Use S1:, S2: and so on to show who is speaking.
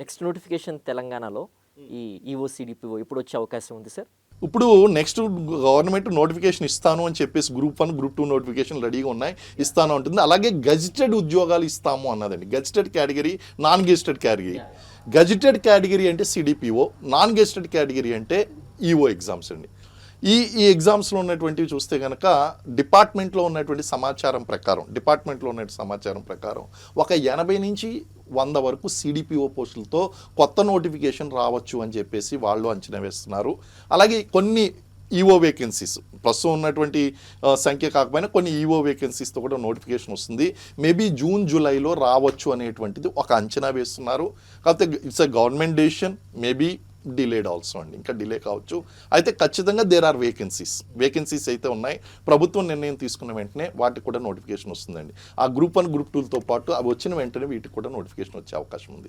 S1: Next notification తెలంగాణలో ఈ E EO CDPO ఎప్పుడు వచ్చే అవకాశం ఉంది సార్.
S2: ఇప్పుడు నెక్స్ట్ గవర్నమెంట్ నోటిఫికేషన్ ఇస్తాను అని చెప్పేసి group one group two notification రెడీగా ఉన్నాయి. ఇస్తాను ఉంటుంది అలాగే గజిటెడ్ ఉద్యోగాలు ఇస్తాము అన్నదండి. Gazetted category non gazetted category gazetted category అంటే సిడిపిఓ నాన్ గెజిటెడ్ కేటగిరీ అంటే ఈఓ ఎగ్జామ్స్ అండి. ఈ ఈ ఎగ్జామ్స్లో ఉన్నటువంటివి చూస్తే కనుక డిపార్ట్మెంట్లో ఉన్నటువంటి సమాచారం ప్రకారం డిపార్ట్మెంట్లో ఉన్న సమాచారం ప్రకారం ఒక ఎనభై నుంచి వంద వరకు సిడిపిఓ పోస్టులతో కొత్త నోటిఫికేషన్ రావచ్చు అని చెప్పేసి వాళ్ళు అంచనా వేస్తున్నారు. అలాగే కొన్ని ఈఓ వేకెన్సీస్ ప్రస్తుతం ఉన్నటువంటి సంఖ్య కాకపోయినా కొన్ని ఈఓ వేకెన్సీస్తో కూడా నోటిఫికేషన్ వస్తుంది. మేబీ జూన్ జూలైలో రావచ్చు అనేటువంటిది ఒక అంచనా వేస్తున్నారు. కాకపోతే it's a government decision maybe delayed also అండి. ఇంకా డిలే కావచ్చు. అయితే ఖచ్చితంగా దేర్ ఆర్ వేకెన్సీస్ వేకెన్సీస్ అయితే ఉన్నాయి. ప్రభుత్వం నిర్ణయం తీసుకున్న వెంటనే వాటికి కూడా నోటిఫికేషన్ వస్తుందండి. ఆ గ్రూప్ వన్ గ్రూప్ టూతో పాటు అవి వచ్చిన వెంటనే వీటికి కూడా నోటిఫికేషన్ వచ్చే అవకాశం ఉంది.